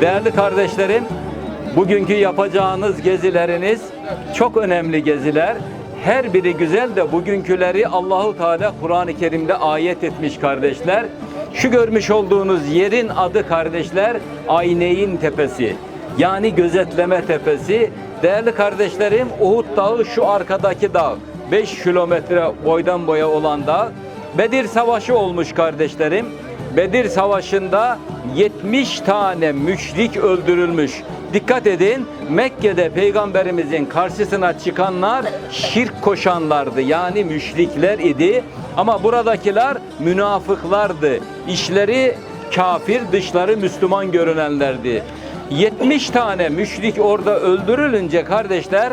Değerli kardeşlerim, bugünkü yapacağınız gezileriniz çok önemli geziler. Her biri güzel de bugünküleri Allahu Teala Kur'an-ı Kerim'de ayet etmiş kardeşler. Şu görmüş olduğunuz yerin adı kardeşler Ayneyn Tepesi. Yani gözetleme tepesi. Değerli kardeşlerim Uhud Dağı şu arkadaki dağ. 5 kilometre boydan boya olan dağ. Bedir Savaşı olmuş kardeşlerim. Bedir Savaşı'nda 70 tane müşrik öldürülmüş. Dikkat edin Mekke'de peygamberimizin karşısına çıkanlar şirk koşanlardı. Yani müşrikler idi. Ama buradakiler münafıklardı. İşleri kafir, dışları Müslüman görünenlerdi. 70 tane müşrik orada öldürülünce kardeşler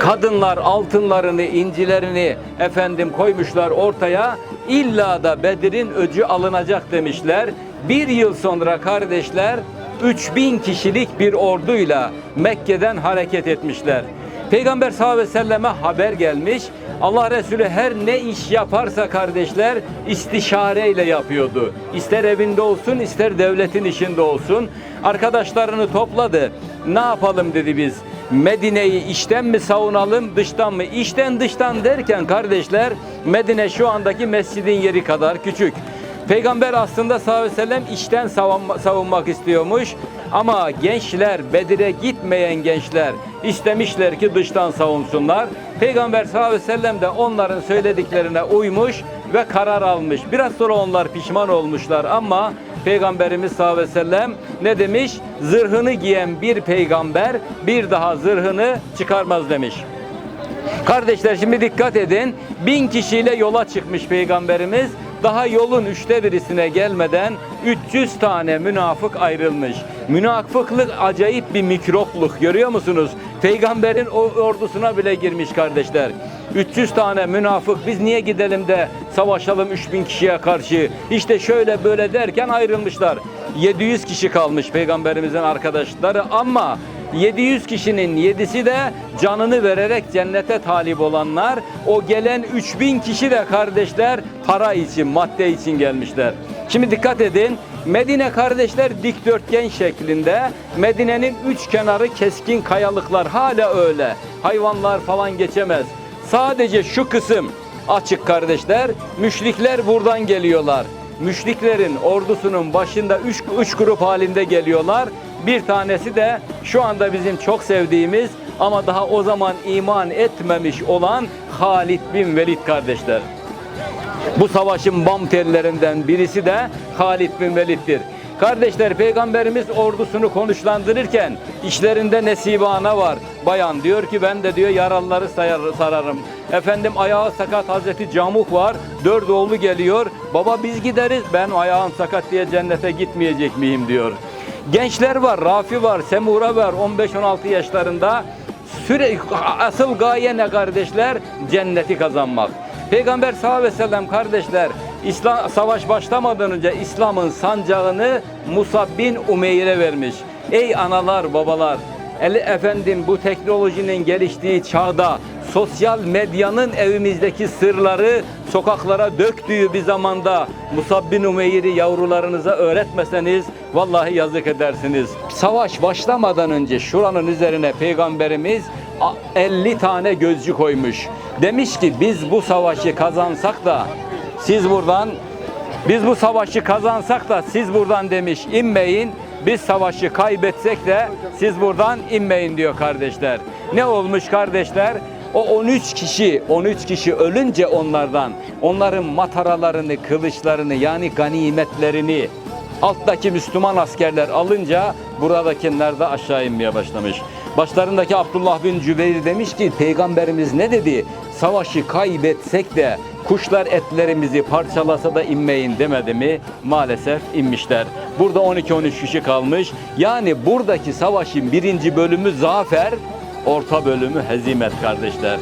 kadınlar altınlarını, incilerini efendim koymuşlar ortaya. İlla da Bedir'in öcü alınacak demişler. Bir yıl sonra kardeşler 3000 kişilik bir orduyla Mekke'den hareket etmişler. Peygamber sallallahu aleyhi ve selleme haber gelmiş. Allah Resulü her ne iş yaparsa kardeşler istişareyle yapıyordu. İster evinde olsun ister devletin işinde olsun. Arkadaşlarını topladı. Ne yapalım dedi biz. Medine'yi içten mi savunalım, dıştan mı? İçten dıştan derken kardeşler Medine şu andaki mescidin yeri kadar küçük. Peygamber aslında sallallahu aleyhi ve sellem içten savunma, savunmak istiyormuş. Ama gençler, Bedir'e gitmeyen gençler istemişler ki dıştan savunsunlar. Peygamber sallallahu aleyhi ve sellem de onların söylediklerine uymuş ve karar almış. Biraz sonra onlar pişman olmuşlar ama Peygamberimiz sallallahu aleyhi ve sellem ne demiş? Zırhını giyen bir peygamber bir daha zırhını çıkarmaz demiş. Kardeşler şimdi dikkat edin. Bin kişiyle yola çıkmış peygamberimiz. Daha yolun üçte birisine gelmeden 300 tane münafık ayrılmış. Münafıklık acayip bir mikropluk görüyor musunuz? Peygamberin o ordusuna bile girmiş kardeşler. 300 tane münafık biz niye gidelim de savaşalım 3000 kişiye karşı işte şöyle böyle derken ayrılmışlar. 700 kişi kalmış peygamberimizin arkadaşları ama 700 kişinin 7'si de canını vererek cennete talip olanlar. O gelen 3000 kişi de kardeşler para için, madde için gelmişler. Şimdi dikkat edin. Medine kardeşler dikdörtgen şeklinde. Medine'nin üç kenarı keskin kayalıklar hala öyle. Hayvanlar falan geçemez. Sadece şu kısım açık kardeşler. Müşrikler buradan geliyorlar. Müşriklerin ordusunun başında üç, üç grup halinde geliyorlar. Bir tanesi de şu anda bizim çok sevdiğimiz ama daha o zaman iman etmemiş olan Halid bin Velid kardeşler. Bu savaşın bam tellerinden birisi de Halid bin Velid'dir. Kardeşler Peygamberimiz ordusunu konuşlandırırken işlerinde Nesibana var. Bayan diyor ki ben de diyor yaralıları sayar, sararım. Efendim ayağı sakat Hazreti Camuk var. Dört oğlu geliyor. Baba biz gideriz. Ben ayağım sakat diye cennete gitmeyecek miyim diyor. Gençler var. Rafi var. Semura var. 15-16 yaşlarında. Süre, asıl gaye ne kardeşler? Cenneti kazanmak. Peygamber sallallahu aleyhi ve sellem kardeşler İslam savaş başlamadan önce İslam'ın sancağını Musab bin Umeyr'e vermiş. Ey analar, babalar, el efendim bu teknolojinin geliştiği çağda sosyal medyanın evimizdeki sırları sokaklara döktüğü bir zamanda Musab bin Umeyr'i yavrularınıza öğretmeseniz vallahi yazık edersiniz. Savaş başlamadan önce şuranın üzerine peygamberimiz 50 tane gözcü koymuş. Demiş ki biz bu savaşı kazansak da siz buradan biz bu savaşı kazansak da siz buradan demiş inmeyin. Biz savaşı kaybetsek de siz buradan inmeyin diyor kardeşler. Ne olmuş kardeşler? O 13 kişi, 13 kişi ölünce onlardan onların mataralarını, kılıçlarını yani ganimetlerini alttaki Müslüman askerler alınca buradakiler de aşağı inmeye başlamış. Başlarındaki Abdullah bin Cübeyr demiş ki peygamberimiz ne dedi? Savaşı kaybetsek de kuşlar etlerimizi parçalasa da inmeyin demedi mi? Maalesef inmişler. Burada 12-13 kişi kalmış. Yani buradaki savaşın birinci bölümü zafer, orta bölümü hezimet kardeşler.